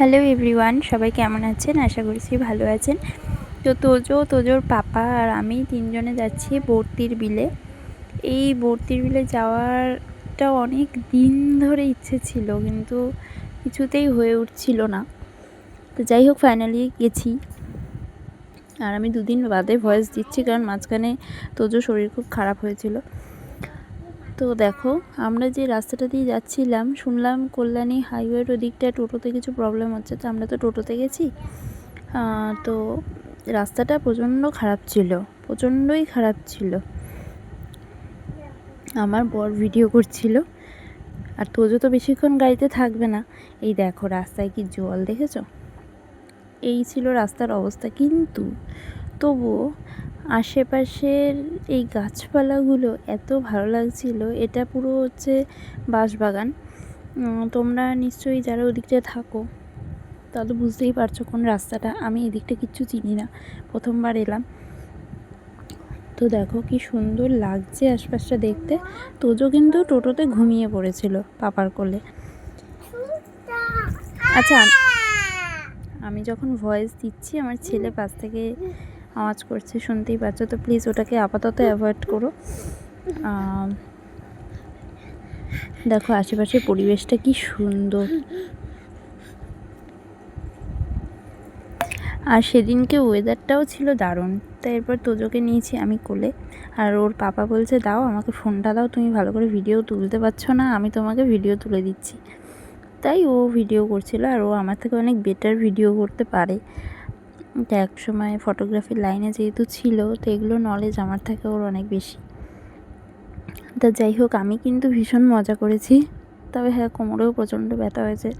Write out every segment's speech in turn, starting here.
Hello everyone, সবাই কেমন আছেন? আশা করছি ভালো আছেন। তো তোজো, তোজোর পাপা আর আমি তিনজনে যাচ্ছি বর্তির বিলে। এই বর্তির বিলে যাওয়ারটা অনেক দিন ধরে ইচ্ছে ছিল, কিন্তু কিছুতেই হয়ে উঠছিল না। তো যাই হোক ফাইনালি গেছি। আর আমি দুদিন বাদে ভয়েস দিচ্ছি, কারণ মাঝখানে তোজো শরীর খুব খারাপ হয়েছিল। তো দেখো, আমরা যে রাস্তাটা দিয়ে যাচ্ছিলাম, শুনলাম কল্যাণী হাইওয়ের ওদিকটা টোটোতে কিছু প্রবলেম হচ্ছে। তো আমরা তো টোটোতে গেছি। তো রাস্তাটা প্রচণ্ড খারাপ ছিল, প্রচণ্ডই খারাপ ছিল। আমার বর ভিডিও করছিল। আর তোজো তো বেশিক্ষণ গাড়িতে থাকবে না। এই দেখো, রাস্তায় কি জল দেখেছ? এই ছিল রাস্তার অবস্থা। কিন্তু তবুও আশেপাশের এই গাছপালাগুলো এত ভালো লাগছিল, এটা পুরো হচ্ছে বাঁশবাগান। তোমরা নিশ্চয়ই যারা ওদিকটা থাকো, তাহলে বুঝতেই পারছ কোন রাস্তাটা। আমি এদিকটা কিচ্ছু চিনি না, প্রথমবার এলাম। তো দেখো কি সুন্দর লাগছে আশপাশটা দেখতে। তোজো কিন্তু টোটোতে ঘুমিয়ে পড়েছিল পাপার কোলে। আচ্ছা আমি যখন ভয়েস দিচ্ছি, আমার ছেলে পাশ থেকে আওয়াজ করছে, শুনতেই পাচ্ছ? তো প্লিজ ওটাকে আপাতত অ্যাভয়েড করো। দেখো, আশেপাশের পরিবেশটা কি সুন্দর। আর সেদিনকে ওয়েদারটাও ছিল দারুণ। তাই এরপর তোজোকে নিয়েছি আমি কোলে। আর ওর পাপা বলছে, দাও, আমাকে ফোনটা দাও, তুমি ভালো করে ভিডিও তুলতে পারছ না, আমি তোমাকে ভিডিও তুলে দিচ্ছি। তাই ও ভিডিও করছিল, আর ও আমার থেকে অনেক বেটার ভিডিও করতে পারে। তো এক সময় ফটোগ্রাফির লাইনে যেহেতু ছিল, তো এগুলো নলেজ আমার থেকে ওর অনেক বেশি। তা যাই হোক, আমি কিন্তু ভীষণ মজা করেছি। তবে হ্যাঁ কোমরেও প্রচণ্ড ব্যথা হয়েছে।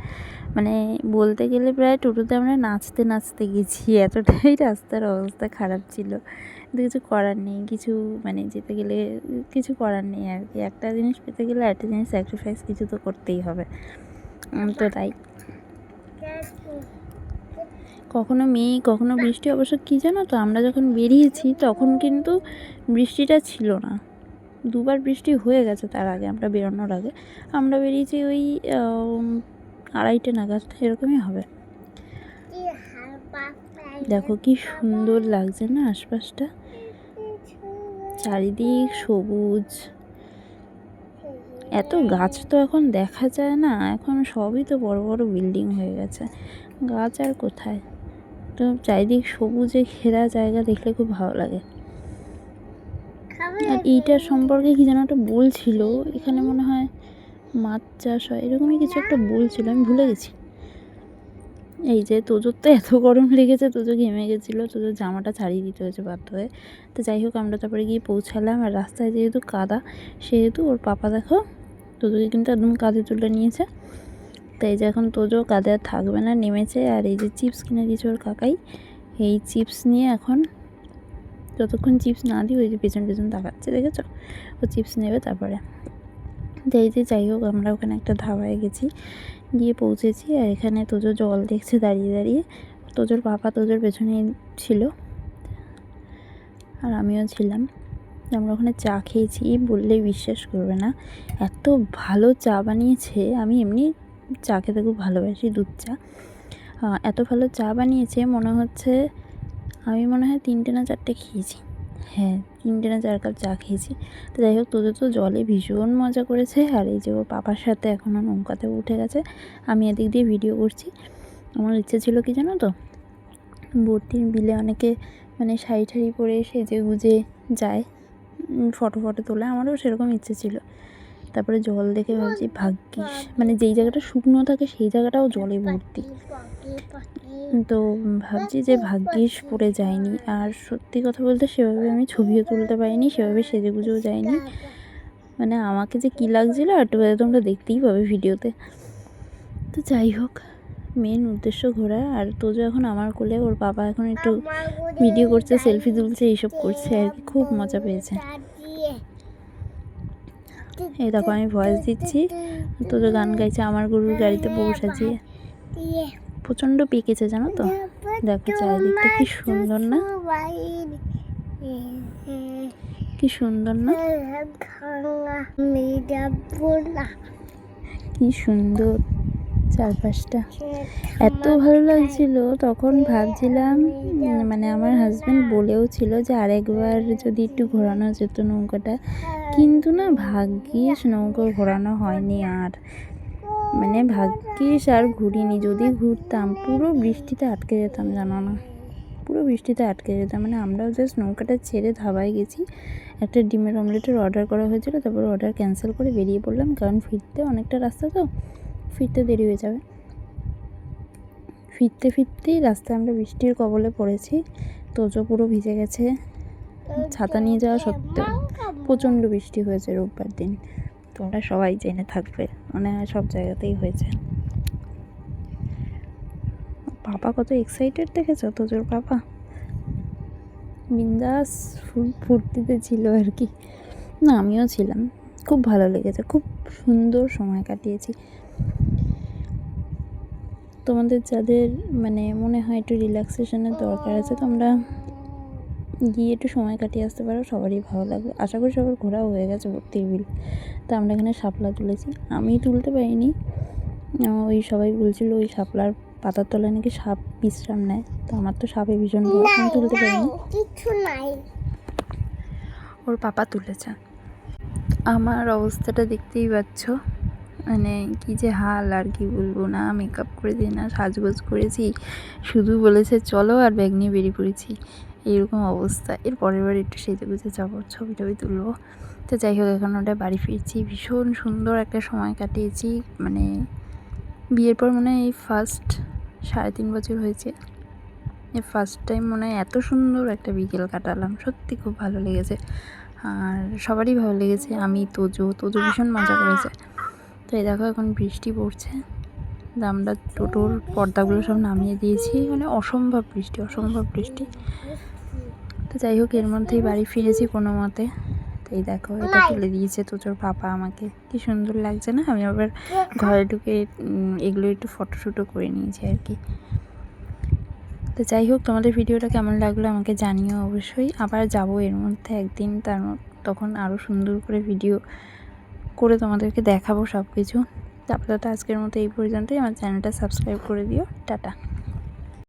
মানে বলতে গেলে প্রায় টোটোতে আমরা নাচতে নাচতে গেছি। এতটাই রাস্তার অবস্থা খারাপ ছিল। কিন্তু কিছু করার নেই, কিছু মানে যেতে গেলে কিছু করার নেই আর কি। একটা জিনিস পেতে গেলে, একটা জিনিস স্যাক্রিফাইস কিছু তো করতেই হবে। তো তাই। কখনো মেয়ে কখনো বৃষ্টি অবশ্য কী জানো তো আমরা যখন বেরিয়েছি তখন কিন্তু বৃষ্টিটা ছিল না। দুবার বৃষ্টি হয়ে গেছে তার আগে আমরা বেরোনোর আগে। আমরা বেরিয়েছি ওই আড়াইটে নাগাদ এরকমই হবে। দেখো কি সুন্দর লাগছে না আশপাশটা? চারিদিক সবুজ। এত গাছ তো এখন দেখা যায় না এখন সবই তো বড় বড় বিল্ডিং হয়ে গেছে। গাছ আর কোথায়? তো চারিদিক সবুজে ঘেরা জায়গা দেখলে খুব ভালো লাগে। আর এইটার সম্পর্কে কি যেন একটা বলছিল এখানে মনে হয় মাছ চাষ হয়, এরকমই কিছু একটা বলছিল আমি ভুলে গেছি। এই যে তোজোর তো এত গরম লেগেছে, তোজো ঘেমে গেছিল, তোজোর জামাটা ছাড়িয়ে দিতে হয়েছে বাধ্য হয়ে। তো যাই হোক, আমরা তারপরে গিয়ে পৌঁছালাম, আর রাস্তায় যেহেতু কাদা, সেহেতু ওর পাপা দেখো, তোজোকে কিন্তু একদম কাঁধে তুলে নিয়েছে। তাই যে এখন তোজো কাঁধে আর থাকবে না, নেমেছে আর এই যে চিপস কিনে দিয়েছে ওর কাকাই। এই চিপস নিয়ে এখন যতক্ষণ চিপস না দিই, ওই যে পেছন পেছন তাকাচ্ছে, দেখেছ? ও চিপস নেবে তারপরে। তো এই যে যাই হোক, আমরা ওখানে একটা ধাবায় গেছি, গিয়ে পৌঁছেছি আর এখানে তোজো জল দেখছে দাঁড়িয়ে দাঁড়িয়ে। তোজোর পাপা তোজোর পেছনে ছিল আর আমিও ছিলাম। আমরা ওখানে চা খেয়েছি বললে বিশ্বাস করবে না। এত ভালো চা বানিয়েছে, আমি এমনি চা খেতে খুব ভালোবাসি, দুধ চা। এত ভালো চা বানিয়েছে, মনে হচ্ছে আমি মনে হয় তিনটে না চারটে খেয়েছি। হ্যাঁ তিনটে না চার কাপ চা খেয়েছি। তো যাই হোক, তোদের তো জলে ভীষণ মজা করেছে। আর এই যে ওর পাপার সাথে এখনও নৌকাতে উঠে গেছে, আমি এদিক দিয়ে ভিডিও করছি। আমার ইচ্ছে ছিল কি জানো তো? ভর্তির বিলে অনেকে মানে শাড়ি ঠাড়ি পরে সেজে গুজে যায় ফটো ফটো তোলে। আমারও সেরকম ইচ্ছে ছিল। তারপরে জল দেখে ভাবছি ভাগ্যিস। মানে যেই জায়গাটা শুকনো থাকে সেই জায়গাটাও জলে ভর্তি। তো ভাবছি যে ভাগ্যিস পড়ে যায়নি। আর সত্যি কথা বলতে সেভাবে আমি ছবিও তুলতে পারিনি সেভাবে সেজে গুজেও যায়নি। মানে আমাকে যে কী লাগছিল বাদে তোমরা দেখতেই পাবে ভিডিওতে। তো যাই হোক মেন উদ্দেশ্য ঘোরা। আর তোজো এখন আমার কোলে ওর বাবা এখন একটু ভিডিও করছে সেলফি তুলছে এইসব করছে আর কি। খুব মজা পেয়েছে। এই দেখো, আমি ভয়েস দিচ্ছি। তো গান গাইছে আমার গরুর গাড়িতে বউ সাজিয়ে প্রচণ্ড পেকেছে জানো তো? দেখো চারিদিকটা কি সুন্দর না? কি সুন্দর না? কি সুন্দর। চারপাশটা। এত ভালো লাগছিল। তখন ভাবছিলাম মানে আমার হাজব্যান্ড বলেও ছিল যে আরেকবার যদি একটু ঘোরানো যেত নৌকাটা। কিন্তু না, ভাগ্যিস নৌকো ঘোরানো হয়নি আর। মানে ভাগ্যিস আর ঘুরিনি। যদি ঘুরতাম, পুরো বৃষ্টিতে আটকে যেতাম, জানো না? পুরো বৃষ্টিতে আটকে যেতাম। মানে আমরাও জাস্ট নৌকাটা ছেড়ে ধাবায় গেছি। একটা ডিমের অমলেটের অর্ডার করা হয়েছিল। তারপর অর্ডার ক্যান্সেল করে বেরিয়ে পড়লাম। কারণ ফিরতে অনেকটা রাস্তা তো। ফিরতে দেরি হয়ে যাবে। ফিরতে ফিরতেই রাস্তায় আমরা বৃষ্টির কবলে পড়েছি। তোজো পুরো ভিজে গেছে। ছাতা নিয়ে যাওয়া সত্ত্বেও প্রচণ্ড বৃষ্টি হয়েছে রোববার দিন। তোমরা সবাই জেনে থাকবে। মানে সব জায়গাতেই হয়েছে। পাপা কত এক্সাইটেড দেখেছ? তোজোর পাপা বিন্দাস ফুর্তিতে ছিল আর কি। না, আমিও ছিলাম। খুব ভালো লেগেছে। খুব সুন্দর সময় কাটিয়েছি। তোমাদের যাদের মানে মনে হয় একটু রিল্যাক্সেশনের দরকার আছে তোমরা গিয়ে একটু সময় কাটিয়ে আসতে পারো সবারই ভালো লাগবে। আশা করি সবার ঘোরাও হয়ে গেছে ভর্তি বিল তো আমরা এখানে শাপলা তুলেছি। আমি তুলতে পারিনি। ওই সবাই বলছিল ওই শাপলার পাতার তলায় নাকি সাপ বিশ্রাম নেয়। তো আমার তো সাপে ভীষণ ভয় আমি তুলতে পারিনি। কিছু নাই। ওর পাপা তুলেছে। আমার অবস্থাটা দেখতেই পাচ্ছ। মানে কি যে হাল, আর কি বলব না মেকআপ করেছি না সাজগোজ করেছি। শুধু বলেছে, চলো আর ব্যাগ নিয়ে বেরিয়ে পড়েছি। এইরকম অবস্থা। এর পরের বার একটু সেজে গুজে যাব, ছবি টবি তুলবো। তো যাই হোক, এখন ওটা বাড়ি ফিরছি। ভীষণ সুন্দর একটা সময় কাটিয়েছি। মানে বিয়ের পর মনে হয় এই ফার্স্ট সাড়ে তিন বছর হয়েছে। এই ফার্স্ট টাইম মনে হয় এত সুন্দর একটা বিকেল কাটালাম। সত্যি খুব ভালো লেগেছে। আর সবারই ভালো লেগেছে। আমি, তোজো তোজো ভীষণ মজা করেছে। তো এই দেখো এখন বৃষ্টি পড়ছে। তো আমরা টোটোর পর্দাগুলো সব নামিয়ে দিয়েছি। মানে অসম্ভব বৃষ্টি অসম্ভব বৃষ্টি। তো যাই হোক এর মধ্যেই বাড়ি ফিরেছি কোনো মতে। তো এই দেখো এটা তুলে দিয়েছে তোজোর পাপা আমাকে। কি সুন্দর লাগছে না? আমি আবার ঘরে ঢুকে এগুলো একটু ফটোশ্যুটও করে নিয়েছি আর কি। তো যাই হোক তোমাদের ভিডিওটা কেমন লাগল আমাকে জানিও অবশ্যই। আবার যাব এর মধ্যে একদিন তার তখন আরও সুন্দর করে ভিডিও করে তোমাদেরকে দেখাবো সব কিছু তারপরে তো আজকের মতো এই পর্যন্তই। আমার চ্যানেলটা সাবস্ক্রাইব করে দিও। টাটা।